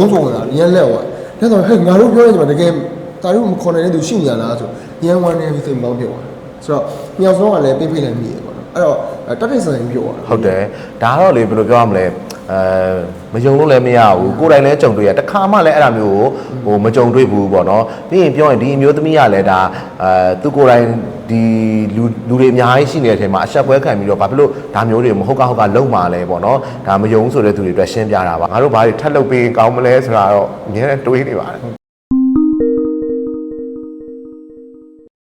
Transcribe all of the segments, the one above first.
ုန်းဆုံးလာရန်လက်ဝါဒါဆိုဟဲ့ငါတို့ပြောနေကြမှာတကယ်တာတို့မခေါ်နိုင်တဲ့သူရှိညာလားဆိုရန်ဝမ်းနေပြီးစိတ်မောင်းပြောသွားဆိုတော့ညောင်စောကလည်းပိတ်ပိတ်လည်းမြည်တယ်ပေါ့နော်အဲ့တော့တတ်တဲ့ဆိုင်ပြောသွားဟုတ်တယ်ဒါကတော့လေဘယ်လိုပြောရမလဲ အဲမယုံလို့လည်းမရဘူးကိုယ်တိုင်လည်းကြုံတွေ့ရတခါမှလည်းအဲ့ဒါမျိုးကိုဟိုမကြုံတွေ့ဘူးပေါ့နော်ပြီးရင်ပြောရင်ဒီအမျိုးသမီးကလည်းဒါအဲသူကိုယ်တိုင်ဒီလူလူတွေအများကြီးရှိနေတဲ့အချိန်မှာအဆက်ပွဲခံပြီးတော့ဘာဖြစ်လို့ဒါမျိုးတွေမဟုတ်ကဟုတ်ကလုံမာလဲပေါ့နော်ဒါမယုံဆိုတဲ့သူတွေအတွက်ရှင်းပြတာပါငါတို့ဘာတွေထပ်လုပ်ပေးကောင်းမလဲဆိုတာတော့အများနဲ့တွေးနေပါတယ်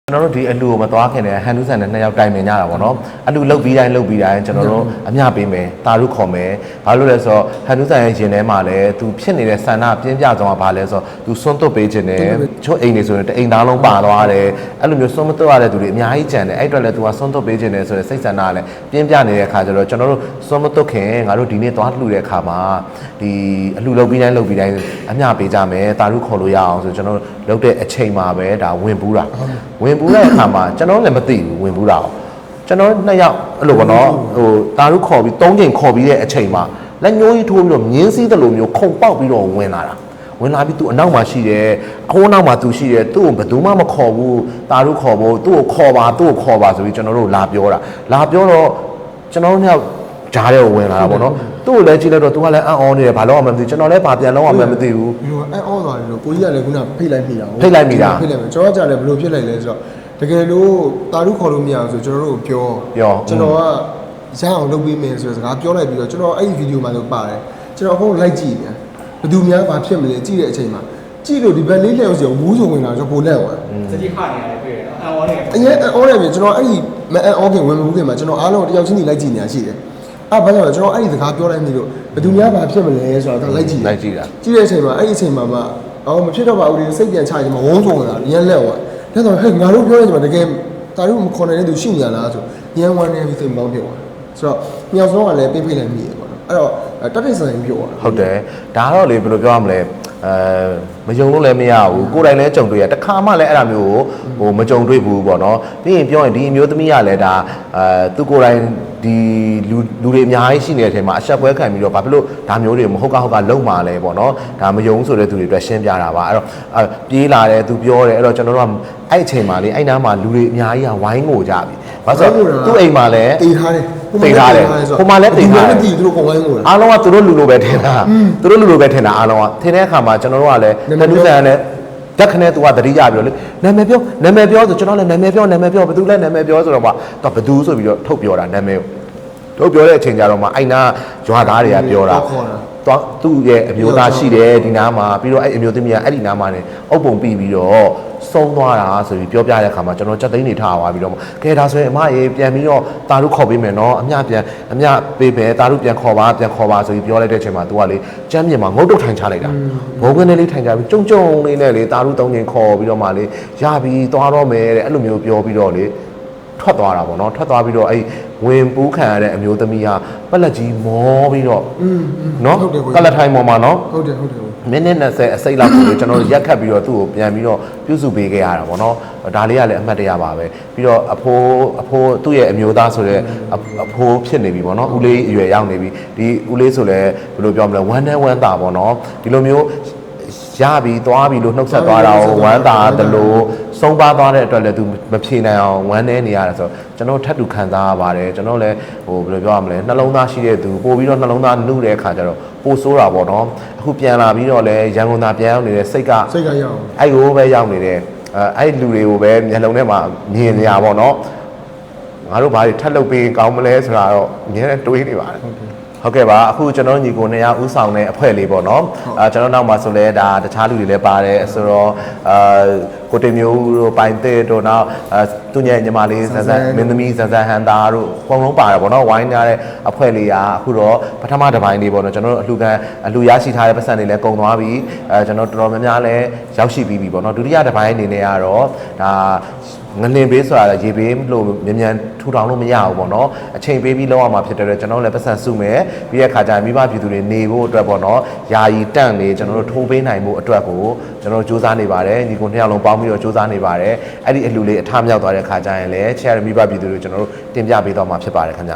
ကျွန်တော်တို့ဒီအလူကိုမသွားခင်နဲ့ဟန်နူးဆန်နဲ့နှစ်ယောက်တိုင်ပင်ကြတာပေါ့နော်အလူလုတ်ပြီးတိုင်းလုတ်ပြီးတိုင်းကျွန်တော်တို့အမျှပေးမယ်တာရုခေါ်မယ်ဘာလို့လဲဆိုတော့ဟန်နူးဆန်ရဲ့ရင်ထဲမှာလည်းသူဖြစ်နေတဲ့ဆန္ဒပြင်းပြဆုံးကဘာလဲဆိုတော့သူစွန့်သွတ်ပေးခြင်းနဲ့ချို့အိမ်တွေဆိုရင်တအိမ်သားလုံးပါသွားတယ်အဲ့လိုမျိုးစွန့်မသွတ်ရတဲ့သူတွေအများကြီးကြံတယ်အဲ့အတွက်လည်းသူကစွန့်သွတ်ပေးခြင်းနဲ့ဆိုတဲ့စိတ်ဆန္ဒကလည်းပြင်းပြနေတဲ့အခါကျတော့ကျွန်တော်တို့စွန့်မသွတ်ခင်ငါတို့ဒီနေ့သွားလှူတဲ့အခါမှာဒီအလှူလုပ်ပြီးတိုင်းလုပ်ပြီးတိုင်းအမျှပေးကြမယ်တာရုခေါ်လို့ရအောင်ဆိုကျွန်တော်တို့လုပ်တဲ့အချိန်မှာပဲဒါဝင်ပူးတာဝင်ပူးတဲ့အခါမှာကျွန်တော်လည်းမသိဘူးဝင်ပူးတာကိုကျွန်တော်နှစ်ယောက်အဲ့လိုပေါ့နော်ဟိုတာရုခေါ်ပြီး၃ချိန်ခေါ်ပြီးတဲ့အချိန်မှာလက်ညှိုးကြီးထိုးပြီးတော့မြင်းစည်းတယ်လို့မျိုးခုံပေါက်ပြီးတော့ဝင်လာတာဝင်လာပြီးသူအနောက်မှာရှိတယ်အခိုးနောက်မှာသူရှိတယ်သူ့ကိုဘယ်သူမှမခေါ်ဘူးတာရုခေါ်ဖို့သူ့ကိုခေါ်ပါသူ့ကိုခေါ်ပါဆိုပြီးကျွန်တော်တို့လာပြောတာလာပြောတော့ကျွန်တော်တို့ နှစ်ယောက်ဂျားတဲ့ကိုဝင်လာတာပေါ့နော်သူ့ကိုလည်းကြည့်လိုက်တော့သူကလည်းအံ့ဩနေတယ်ဘာလို့အောင်မသိဘူးကျွန်တော်လည်းဘာပြန်လုံးအောင်မသိဘူးဒီလိုအဲအော်သွားတယ်လို့ကိုကြီးကလည်းခုနဖိတ်လိုက်မိတာဖိတ်လိုက်မိတာဖိတ်လိုက်မိကျွန်တော်ကကြာလည်းဘယ်လိုဖြစ်လိုက်လဲဆိုတော့တကယ်လို့တာရုခေါ်လို့မရအောင်ဆိုကျွန်တော်တို့ပြောပြောကျွန်တော်ကရအောင်လုပ်ပေးမယ်ဆိုတဲ့စကားပြောလိုက်ပြီးတော့ကျွန်တော်အဲ့ဒီဗီဒီယိုမှာတော့ပါတယ်ကျွန်တော်အခုလိုက်ကြည့်ပြန်ဘယ်သူများဘာဖြစ်မလဲကြည့်တဲ့အချိန်မှာကြည့်လို့ဒီဘက်လေးလျှောက်စီဝူးဆိုဝင်လာတော့ပိုလက်သွားစတိခနေရတယ်တွေ့ရတယ်အန်ဝါနေအရင်အော်တယ်ပြင်ကျွန်တော်အဲ့ဒီမအန်အော်ခင်ဝင်မဘူးခင်မှာကျွန်တော်အားလုံးတယောက်ချင်းစီလိုက်ကြည့်နေတာရှိတယ် အဲ့ဘာကြောင့်လဲကျွန်တော်အဲ့ဒီစကားပြောလိုက်မိလို့ဘယ်သူများဘာဖြစ်မလဲဆိုတော့လိုက်ကြည့်လိုက်ကြည့်တာကြည့်တဲ့အချိန်မှာအဲ့ဒီအချိန်မှာမှအော်မဖြစ်တော့ပါဘူးဒီစိတ်ပြန်ချရင်မဝုန်းဆုံးလာရန်လက်သွားဒါဆိုဟဲ့ငါတို့ပြောနေကြမှာတကယ်တာတို့မခေါ်နိုင်တဲ့သူရှိညာလားဆိုရန်ဝမ်းနေပြီးစိတ်မောင်းပြောသွားဆိုတော့မြောက်စောကလည်းပိတ်ပိတ်လည်းမြည်တယ်ပေါ့နော် အဲ့တော့တတ်တဲ့ဆိုင်ပြောသွားဟုတ်တယ်ဒါကတော့လေဘယ်လိုပြောရမလဲအဲမယုံလို့လည်းမရဘူးကိုယ်တိုင်လည်းကြုံတွေ့ရတခါမှလည်းအဲ့ဒါမျိုးကိုဟိုမကြုံတွေ့ဘူးပေါ့နော်ပြီးရင်ပြောရင်ဒီအမျိုးသမီးကလည်းဒါအဲသူကိုယ်တိုင်ဒီလူလူတွေအများကြီးရှိနေတဲ့အချိန်မှာအဆက်ပွဲခံပြီးတော့ဘာဖြစ်လို့ဒါမျိုးတွေမဟုတ်ကဟုတ်ကလုံမာလဲပေါ့နော်ဒါမယုံဆိုတဲ့သူတွေအတွက်ရှင်းပြတာပါအဲ့တော့အဲပြေးလာတယ်သူပြောတယ်အဲ့တော့ကျွန်တော်တို့ကအဲ့အချိန်မှာလေအဲ့နားမှာလူတွေအများကြီးကဝိုင်းငိုကြပြီ ဘာလို့လဲဆိုတော့သူ့အိမ်မှာလည်းတေးထားတယ်တေးထားတယ်ဟိုမှာလည်းတေးထားတယ်ဒီလိုကောင်ဝိုင်းကိုလားအားလုံးကသူတို့လူလိုပဲထင်တာသူတို့လူလိုပဲထင်တာအားလုံးကထင်တဲ့အခါမှာကျွန်တော်တို့ကလည်းနာမည်တပြောတူဆန်နဲ့တက်ခနဲ့သူကသတိရပြီးတော့လေနာမည်ပြောနာမည်ပြောဆိုကျွန်တော်လည်းနာမည်ပြောနာမည်ပြောဘယ်သူလဲနာမည်ပြောဆိုတော့မှသူကဘယ်သူဆိုပြီးတော့ထုတ်ပြောတာနာမည်ကိုထုတ်ပြောတဲ့အချိန်ကျတော့မှအိုင်နာရွာသားတွေကပြောတာ ခေါ်တာတော့သူ့ရဲ့အမျိုးသားရှိတယ်ဒီနားမှာပြီးတော့အဲ့အမျိုးသမီးကအဲ့ဒီနားမှာနေအုပ်ပုံပြီးပြီးတော့ဆုံးသွားတာဆိုပြီးပြောပြတဲ့အခါမှာကျွန်တော်စက်သိန်းနေထားသွားပြီးတော့ကဲဒါဆိုရင်အမရေပြန်ပြီးတော့တာရုခေါ်ပေးမယ်နော်အမျှပြန်အမျှပေးမယ်တာရုပြန်ခေါ်ပါပြန်ခေါ်ပါဆိုပြီးပြောလိုက်တဲ့အချိန်မှာ तू ကလေကျမ်းမြေမှာငုတ်တုတ်ထိုင်ချလိုက်တာဘုံကနေလေးထိုင်ချပြီးကြုံကြုံလေးနဲ့လေတာရုသုံးချိန်ခေါ်ပြီးတော့မှလေရပြီသွားတော့မယ်တဲ့အဲ့လိုမျိုးပြောပြီးတော့လေ ထွက်သွားတာပေါ့နော်ထွက်သွားပြီးတော့အဲ့ဝင်ပူးခံရတဲ့အမျိုးသမီးကပက်လက်ကြီးမောပြီးတော့နော်ဟုတ်တယ်ကိုကြီးကလထိုင်ပေါ်မှာနော်ဟုတ်တယ်ဟုတ်တယ်ဟုတ်မိနစ်20အစိတ်လောက်ကိုလေကျွန်တော်တို့ရက်ခတ်ပြီးတော့သူ့ကိုပြန်ပြီးတော့ပြုစုပေးခဲ့ရတာပေါ့နော်ဒါလေးကလည်းအမှတ်တရပါပဲပြီးတော့အဖိုးအဖိုးသူ့ရဲ့အမျိုးသားဆိုတဲ့အအဖိုးဖြစ်နေပြီပေါ့နော်ဦးလေးအရွယ်ရောက်နေပြီဒီဦးလေးဆိုလည်းဘယ်လိုပြောမလဲဝမ်းနဲ့ဝမ်းသာပေါ့နော်ဒီလိုမျိုးရပြီသွားပြီလို့နှုတ်ဆက်သွားတာကိုဝမ်းသာတယ်လို့ ဆုံးပါသွားတဲ့အတွက်လည်းသူမဖြေနိုင်အောင်ဝမ်းနေနေရတယ်ဆိုတော့ကျွန်တော်ထပ်တူခံစားရပါတယ်ကျွန်တော်လည်းဟိုဘယ်လိုပြောရမလဲနှလုံးသားရှိတဲ့သူပို့ပြီးတော့နှလုံးသားနှုတဲ့အခါကျတော့ပို့ဆိုးတာပေါ့နော်အခုပြန်လာပြီးတော့လည်းရန်ကုန်သားပြန်ရောက်နေတဲ့စိတ်ကစိတ်ကရအောင်အဲ့ကိုပဲရောက်နေတယ်အဲအဲ့လူတွေကိုပဲမျက်လုံးထဲမှာမြင်နေရပါတော့ငါတို့ဘာတွေထပ်လုပ်ပေးကောင်းမလဲဆိုတာတော့အများနဲ့တွေးနေပါတယ် ဟုတ်ကဲ့ပါအခုကျွန်တော်ညီကိုနှစ်ယောက်ဥဆောင်တဲ့အဖွဲ့လေးပေါ့နော်အဲကျွန်တော်နောက်မှာဆိုလဲဒါတခြားလူတွေလည်းပါတယ်ဆိုတော့အာကိုတေမျိုးတို့ပိုင်တဲ့တို့နောက်အဲသူညညီမလေးဇန်ဇန်မင်းသမီးဇန်ဇန်ဟန်တာတို့အကုန်လုံးပါတယ်ပေါ့နော်ဝိုင်းကြတဲ့အဖွဲ့လေးကအခုတော့ပထမတစ်ပိုင်းလေးပေါ့နော်ကျွန်တော်တို့အလှကန်အလှရရှိထားတဲ့ပတ်စံတွေလည်းကုန်သွားပြီအဲကျွန်တော်တော်တော်များများလည်းရောက်ရှိပြီးပြီပေါ့နော်ဒုတိယတစ်ပိုင်းအနေနဲ့ကတော့ဒါ ငလင်ပေးဆိုတာလည်းရေပေးလို့မြန်မြန်ထူထောင်လို့မရဘူးပေါ့နော်အချိန်ပေးပြီးလောက်ရမှာဖြစ်တဲ့အတွက်ကျွန်တော်တို့လည်းပတ်စံစုမယ်ပြီးတဲ့အခါကျရင်မိဘပြည်သူတွေနေဖို့အတွက်ပေါ့နော်ယာယီတန့်နေကျွန်တော်တို့ထိုးပေးနိုင်မှုအတွက်ကိုကျွန်တော်တို့စူးစမ်းနေပါတယ်ညီကိုနှစ်ယောက်လုံးပေါင်းပြီးတော့စူးစမ်းနေပါတယ်အဲ့ဒီအလှလေးအထမြောက်သွားတဲ့အခါကျရင်လည်းချဲရမိဘပြည်သူတွေကျွန်တော်တို့တင်ပြပေးတော့မှာဖြစ်ပါတယ်ခင်ဗျ